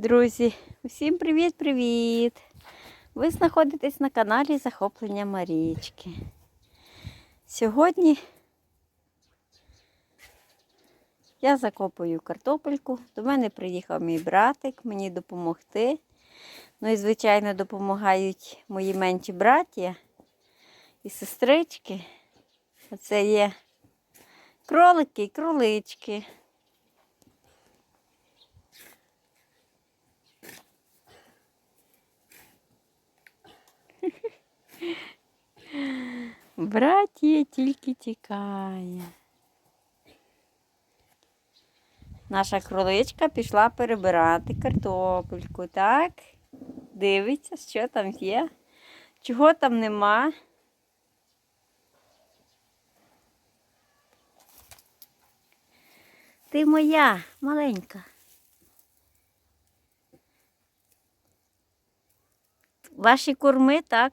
Друзі, усім привіт-привіт! Ви знаходитесь на каналі Захоплення Марічки. Сьогодні я закопую картопельку. До мене приїхав мій братик мені допомогти. Ну і, звичайно, допомагають мої менші браття і сестрички. Оце є кролики і кролички. Братія тільки тікає. Наша кроличка пішла перебирати картопельку, так? Дивиться, що там є, чого там нема. Ти моя маленька. Ваші корми, так?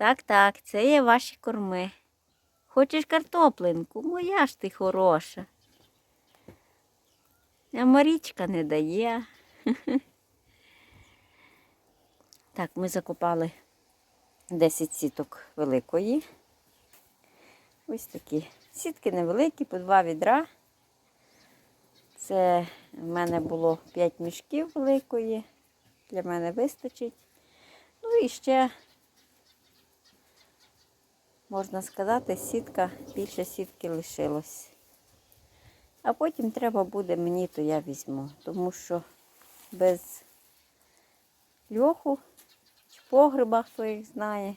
Так, так, це є ваші корми. Хочеш картоплинку? Моя ж ти хороша. А Марічка не дає. Так, ми закопали 10 сіток великої. Ось такі. Сітки невеликі, по два відра. Це в мене було 5 мішків великої. Для мене вистачить. Ну і ще можна сказати, сітка, більше сітки лишилось. А потім треба буде мені, то я візьму, тому що без льоху чи погреба, хто їх знає,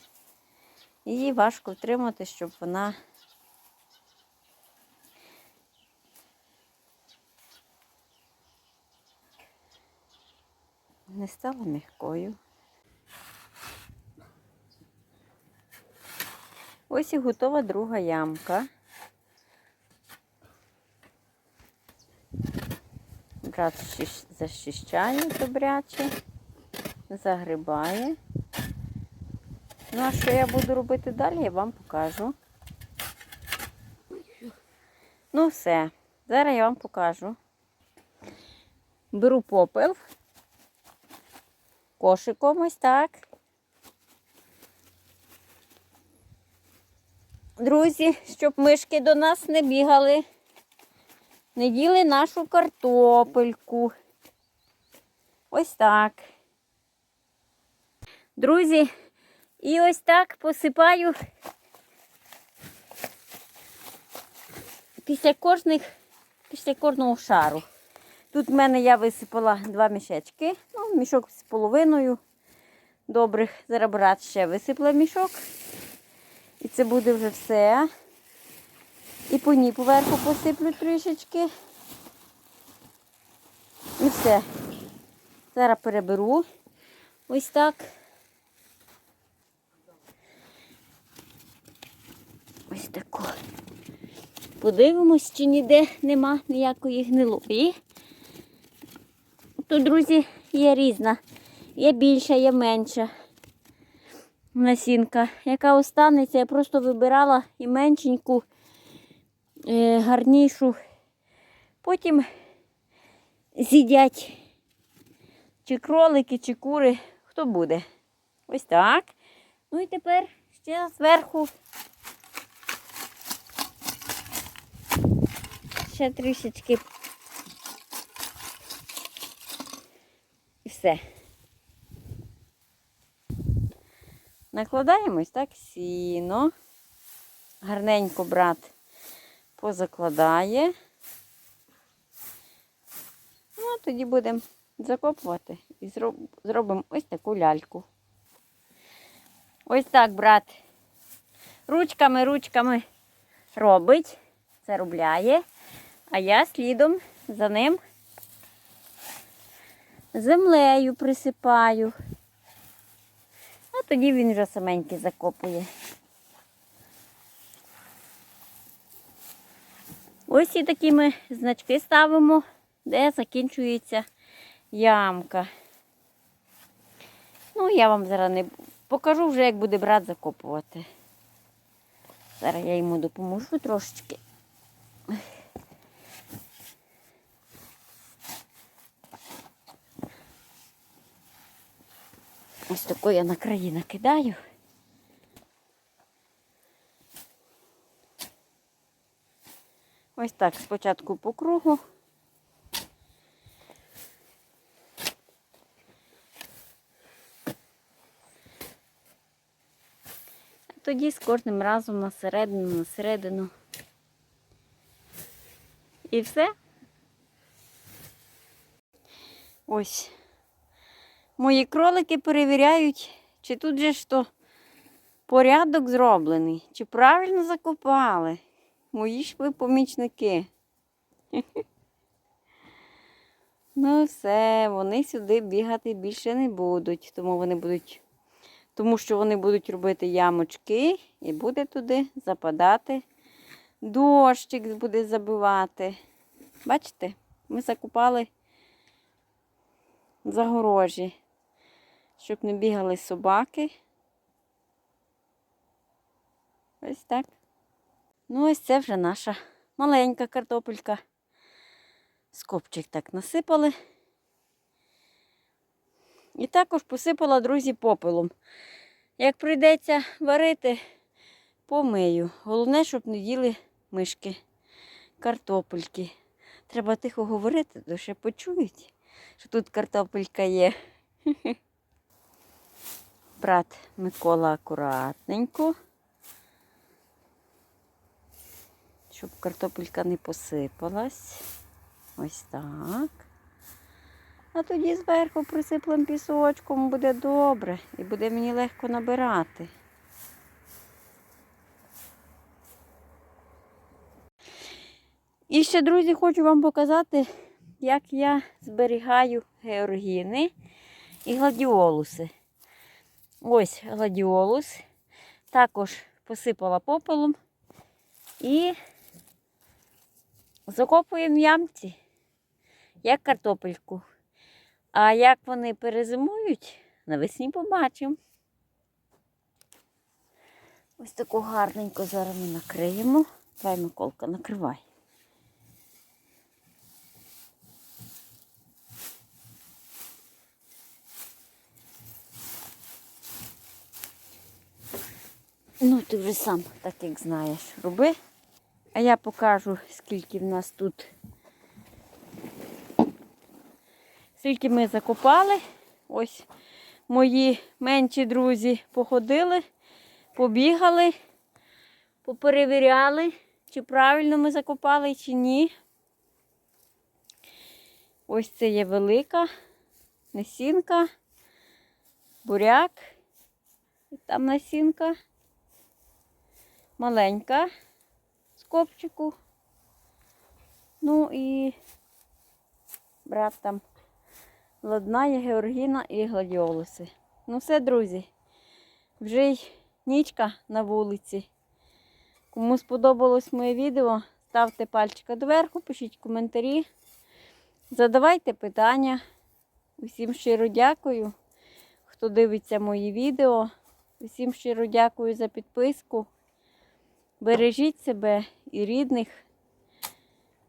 її важко втримати, щоб вона не стала м'якою. Ось і готова друга ямка. Брат щищ- защищає добряче, загрибає. Ну, а що я буду робити далі, я вам покажу. Ну, все. Зараз я вам покажу. Беру попел. Кошиком ось так. Друзі, щоб мишки до нас не бігали, не їли нашу картопельку. Ось так. Друзі, і ось так посипаю після кожних, після кожного шару. Тут в мене я висипала два мішечки, ну, мішок з половиною добрих. Зараз брат ще висипала мішок. І це буде вже все. І по ній поверху посиплю трішечки. І все. Зараз переберу. Ось так. Ось тако. Подивимось, чи ніде нема ніякої гнилої. Тут, друзі, є різна. Є більша, є менша насінка. Яка останеться, я просто вибирала і меншеньку, е, гарнішу. Потім з'їдять чи кролики, чи кури, хто буде. Ось так. Ну і тепер ще зверху ще трішечки. І все. Накладаємо ось так сіно. Гарненько брат позакладає. Ну, а тоді будемо закопувати і зроб- зробимо ось таку ляльку. Ось так брат ручками, ручками робить, заробляє, а я слідом за ним землею присипаю. Тоді він вже саменький закопує. Ось і такі ми значки ставимо, де закінчується ямка. Ну, я вам зараз не покажу вже, як буде брат закопувати. Зараз я йому допоможу трошечки. Ось таку я на краї накидаю. Ось так, спочатку по кругу. А тоді з кожним разом на середину, на середину. І все. Ось. Мої кролики перевіряють, чи тут же то порядок зроблений, чи правильно закопали. Мої ж ви помічники. Ну, все, вони сюди бігати більше не будуть, тому вони будуть, тому що вони будуть робити ямочки і буде туди западати. Дощик буде забивати. Бачите, ми закупали загорожі, щоб не бігали собаки. Ось так. Ну, ось це вже наша маленька картопелька. Скопчик так насипали. І також посипала, друзі, попелом. Як прийдеться варити, помию. Головне, щоб не їли мишки, картопельки. Треба тихо говорити, то ще почують, що тут картопелька є. Брат Микола акуратненько. щоб картопелька не посипалась. Ось так. А тоді зверху присиплем пісочком буде добре і буде мені легко набирати. І ще, друзі, хочу вам показати, як я зберігаю георгіни і гладіолуси. Ось гладіолус. Також посипала попелом і закопуємо ямці, як картопельку. А як вони перезимують, навесні побачимо. Ось таку гарненько зараз ми накриємо. Давай, Миколка, накривай. Ну, ти вже сам, так як знаєш, роби. А я покажу, скільки в нас тут. Скільки ми закопали. Ось мої менші друзі походили, побігали, поперевіряли, чи правильно ми закопали, чи ні. Ось це є велика насінка, буряк, там насінка, маленька з копчику. Ну і брат там ладнає Георгіна і гладіолуси. Ну все, друзі, вже й нічка на вулиці. Кому сподобалось моє відео, ставте пальчика доверху, пишіть коментарі, задавайте питання. Усім щиро дякую, хто дивиться мої відео. Усім щиро дякую за підписку. Бережіть себе і рідних.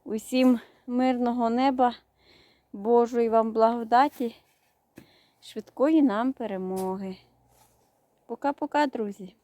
Усім мирного неба, Божої вам благодаті, швидкої нам перемоги. Пока-пока, друзі!